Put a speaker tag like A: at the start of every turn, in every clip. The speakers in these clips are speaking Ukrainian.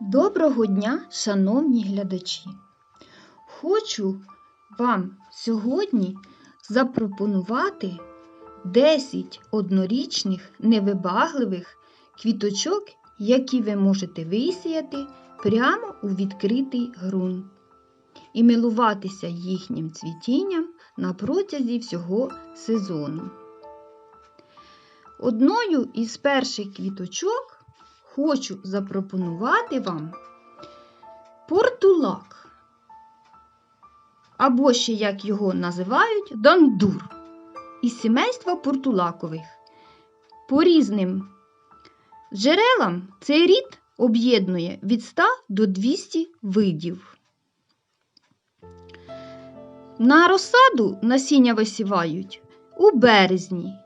A: Доброго дня, шановні глядачі! Хочу вам сьогодні запропонувати 10 однорічних невибагливих квіточок, які ви можете висіяти прямо у відкритий ґрунт і милуватися їхнім цвітінням на протязі всього сезону. Одною із перших квіточок хочу запропонувати вам портулак. Або ще, як його називають, дандур із сімейства портулакових. По різним джерелам цей рід об'єднує від 100 до 200 видів. На розсаду насіння висівають у березні.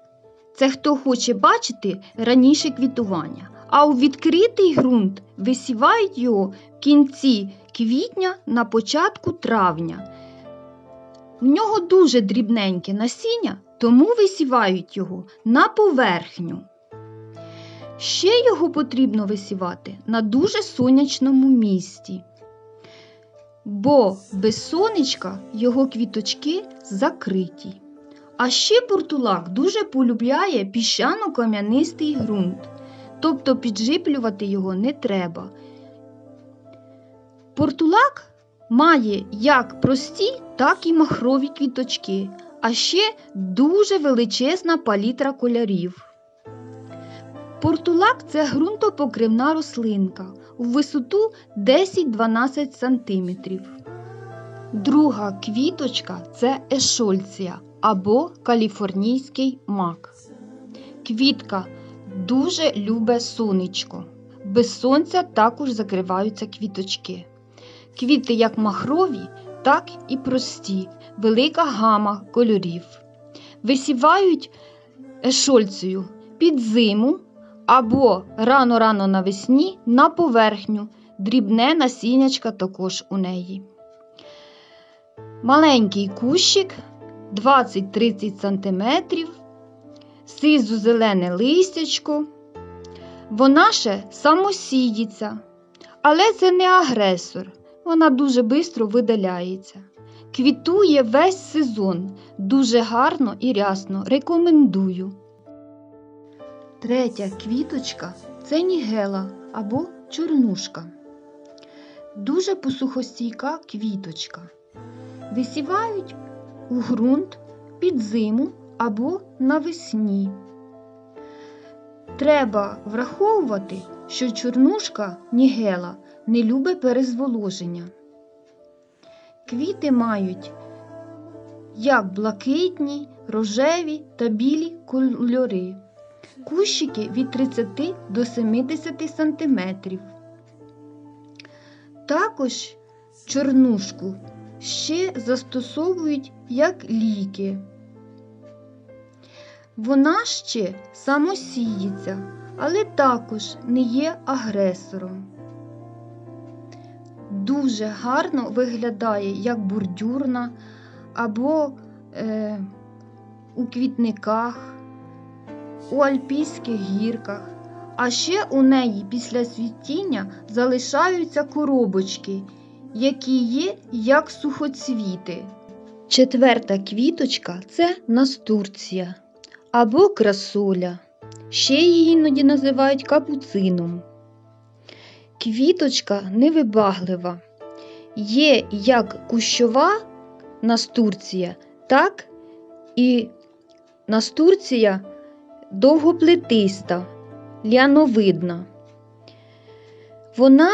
A: Це хто хоче бачити раніше квітування. А у відкритий ґрунт висівають його в кінці квітня на початку травня. В нього дуже дрібненьке насіння, тому висівають його на поверхню. Ще його потрібно висівати на дуже сонячному місці, бо без сонечка його квіточки закриті. А ще портулак дуже полюбляє піщано-кам'янистий ґрунт, тобто піджиплювати його не треба. Портулак має як прості, так і махрові квіточки, а ще дуже величезна палітра кольорів. Портулак це ґрунтопокривна рослинка у висоту 10-12 см. Друга квіточка це ешольція або каліфорнійський мак. Квітка дуже любе сонечко. Без сонця також закриваються квіточки. Квіти як махрові, так і прості, велика гама кольорів. Висівають ешольцею під зиму або рано-рано навесні на поверхню, дрібне насіннячка також у неї. Маленький кущик 20-30 см, сизу зелене листячко. Вона ще самосіється, але це не агресор. Вона дуже швидко видаляється. Квітує весь сезон, дуже гарно і рясно. Рекомендую. Третя квіточка це нігела або чорнушка. Дуже посухостійка квіточка. Висівають у ґрунт під зиму або навесні. Треба враховувати, що чорнушка нігела не любить перезволоження. Квіти мають як блакитні, рожеві та білі кольори. Кущики від 30 до 70 см. Також чорнушку ще застосовують як ліки. Вона ще самосіється, але також не є агресором. Дуже гарно виглядає як бордюрна або е, у квітниках, у альпійських гірках. А ще у неї після світіння залишаються коробочки, які є як сухоцвіти. Четверта квіточка це настурція або красоля. Ще її іноді називають капуцином. Квіточка невибаглива. Є як кущова настурція, так і настурція довгоплетиста, ляновидна. Вона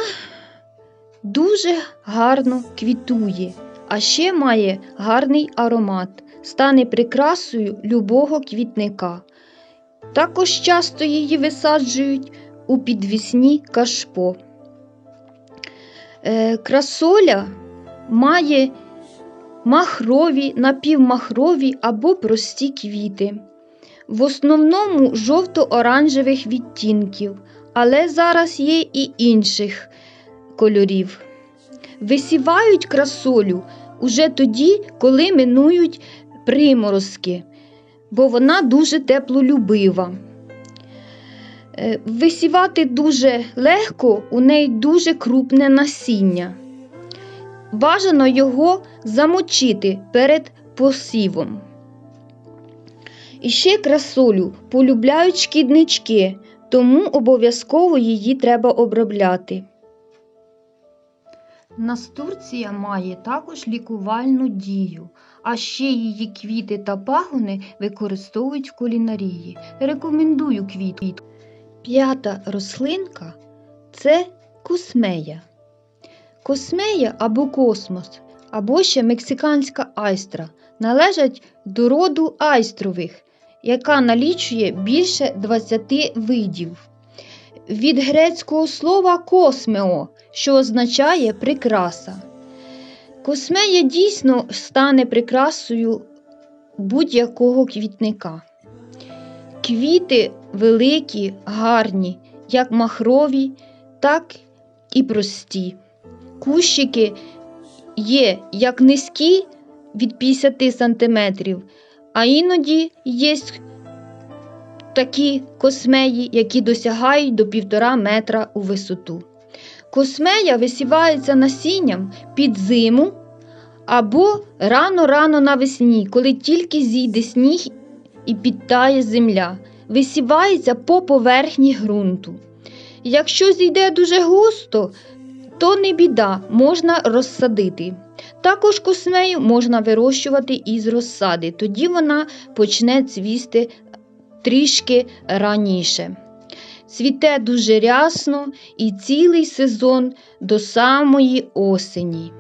A: дуже гарно квітує, а ще має гарний аромат, стане прикрасою любого квітника. Також часто її висаджують у підвісні кашпо. Е, красоля має махрові, напівмахрові або прості квіти. В основному жовто-оранжевих відтінків, але зараз є і інших кольорів. Висівають красолю уже тоді, коли минують приморозки. бо вона дуже теплолюбива. Е, Висівати дуже легко, у неї дуже крупне насіння. Бажано його замочити перед посівом. І ще красолю полюбляють шкіднички, тому обов'язково її треба обробляти. Настурція має також лікувальну дію, а ще її квіти та пагони використовують в кулінарії. Рекомендую квітку. П'ята рослинка це космея. Космея або космос, або ще мексиканська айстра належать до роду айстрових, яка налічує більше 20 видів. Від грецького слова космео, що означає прикраса. Космея дійсно стане прикрасою будь-якого квітника. Квіти великі, гарні, як махрові, так і прості. Кущики є як низькі від 50 см, а іноді є такі космеї, які досягають до півтора метра у висоту. Космея висівається насінням під зиму або рано-рано навесні, коли тільки зійде сніг і підтає земля. Висівається по поверхні ґрунту. Якщо зійде дуже густо, то не біда, можна розсадити. Також космею можна вирощувати із розсади, тоді вона почне цвісти трішки раніше. Цвіте дуже рясно і цілий сезон до самої осені.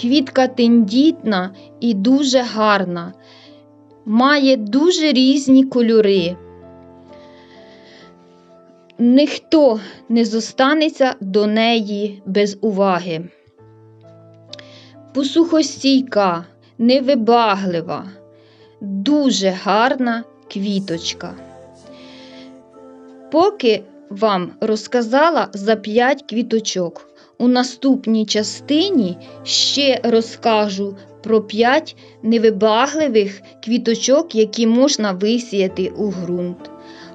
A: Квітка тендітна і дуже гарна, має дуже різні кольори. Ніхто не зостанеться до неї без уваги. Посухостійка, невибаглива, дуже гарна квіточка. Поки вам розказала за 5 квіточок. У наступній частині ще розкажу про 5 невибагливих квіточок, які можна висіяти у ґрунт.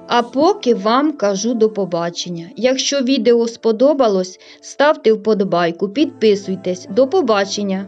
A: А поки вам кажу до побачення. Якщо відео сподобалось, ставте вподобайку, підписуйтесь. До побачення!